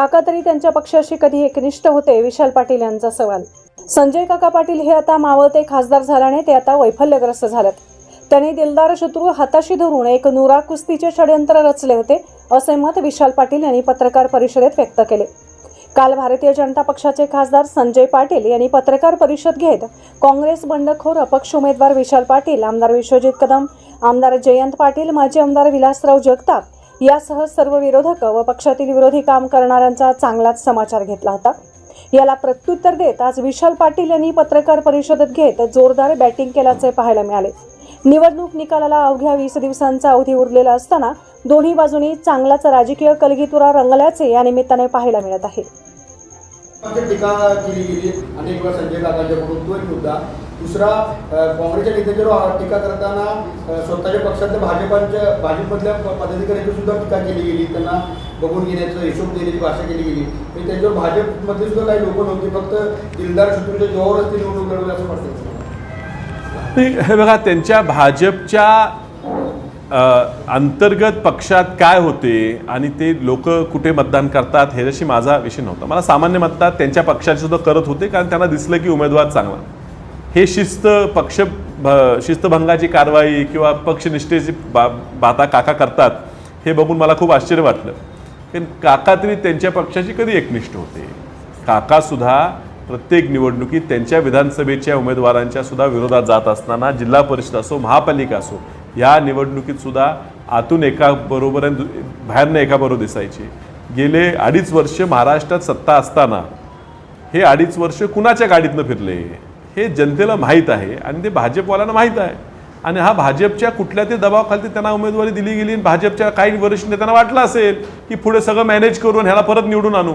काका तरी त्यांच्या पक्षाशी कधी एकनिष्ठ होते विशाल पाटील यांचा सवाल. संजय काका पाटील हे आता मावळते खासदार झाल्याने ते आता वैफल्यग्रस्त झालेत. त्यांनी दिलदार शत्रू हाताशी धरून एक नुरा कुस्तीचे षडयंत्र रचले होते असे मत विशाल पाटील यांनी पत्रकार परिषदेत व्यक्त केले. काल भारतीय जनता पक्षाचे खासदार संजय पाटील यांनी पत्रकार परिषद घेत काँग्रेस बंडखोर अपक्ष उमेदवार विशाल पाटील आमदार विश्वजित कदम आमदार जयंत पाटील माजी आमदार विलासराव जगताप यासह सर्व विरोधक व पक्षातील विरोधी काम करणाऱ्यांचा चांगलाच समाचार घेतला होता. याला प्रत्युत्तर देत आज विशाल पाटील यांनी पत्रकार परिषदेत घेत जोरदार बॅटिंग केल्याचे पाहायला मिळाले. निवडणूक निकालाला अवघ्या वीस दिवसांचा अवधी उरलेला असताना दोन्ही बाजूनी चांगलाच राजकीय कलगीतुरा रंगल्याचे या निमित्ताने पाहायला मिळत आहे. टीका केली गेली. अनेक वेळा संजय काकांच्याकडून तो एक मुद्दा दुसरा काँग्रेसच्या नेत्यांच्यावर टीका करताना स्वतःच्या पक्षातल्या भाजपांच्या भाजपमधल्या पदाधिकाऱ्यांची सुद्धा टीका केली गेली. त्यांना बघून घेण्याचं हिशोब देण्याची भाषा केली गेली. म्हणजे त्यांच्यावर भाजपमध्ये सुद्धा काही लोक नव्हते फक्त दिलदार शत्रूच्या जोरावरच ते निवडणूक लढवली असं वाटतं नाही, हे बघा त्यांच्या भाजपच्या अंतर्गत पक्षात काय होते आणि ते लोक कुठे मतदान करतात ह्याच्याशी माझा विषय नव्हता. मला सामान्य मतदार त्यांच्या पक्षाचे सुद्धा करत होते कारण त्यांना दिसलं की उमेदवार चांगला. हे शिस्त पक्ष भ- शिस्तभंगाची कारवाई किंवा पक्षनिष्ठेची बा बाता काका करतात हे बघून मला खूप आश्चर्य वाटलं. कारण काका तरी त्यांच्या पक्षाशी कधी एकनिष्ठ होते? काकासुद्धा प्रत्येक निवडणुकीत त्यांच्या विधानसभेच्या उमेदवारांच्या सुद्धा विरोधात जात असताना जिल्हा परिषद असो महापालिका असो या निवडणुकीत सुद्धा आतून एका बरोबर बाहेरनं एकाबरोबर दिसायचे. गेले अडीच वर्ष महाराष्ट्रात सत्ता असताना हे अडीच वर्ष कुणाच्या गाडीतनं फिरले? हे जनतेला माहीत आहे आणि ते भाजपवाल्यांना माहीत आहे. आणि हा भाजपच्या कुठल्या ते दबावाखाली त्यांना उमेदवारी दिली गेली आणि भाजपच्या काही वरिष्ठ नेत्यांना वाटलं असेल की पुढे सगळं मॅनेज करून ह्याला परत निवडून आणू.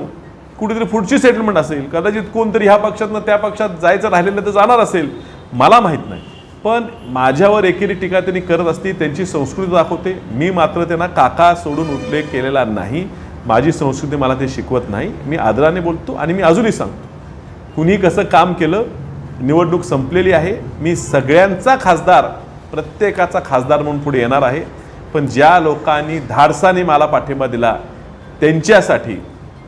कुठेतरी पुढची सेटलमेंट असेल. कदाचित कोणतरी ह्या पक्षातनं त्या पक्षात जायचं राहिलेलं तर जाणार असेल. मला माहीत नाही. पण माझ्यावर एकेरी टीका त्यांनी करत असती त्यांची संस्कृती दाखवते. मी मात्र त्यांना काका सोडून उल्लेख केलेला नाही. माझी संस्कृती मला ते शिकवत नाही. मी आदराने बोलतो आणि मी अजूनही सांगतो. कुणी कसं काम केलं निवडणूक संपलेली आहे. मी सगळ्यांचा खासदार प्रत्येकाचा खासदार म्हणून पुढे येणार आहे. पण ज्या लोकांनी धाडसाने मला पाठिंबा दिला त्यांच्यासाठी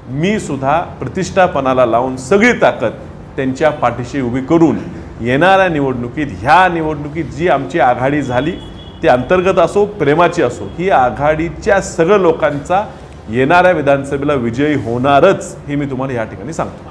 मी सुद्धा प्रतिष्ठापणाला लावून सगळी ताकद त्यांच्या पाठीशी उभी करून येणाऱ्या निवडणुकीत ह्या निवडणुकीत जी आमची आघाडी झाली ती अंतर्गत असो प्रेमाची असो ही आघाडीच्या सगळं लोकांचा येणाऱ्या विधानसभेला विजयी होणारच हे मी तुम्हाला या ठिकाणी सांगतो.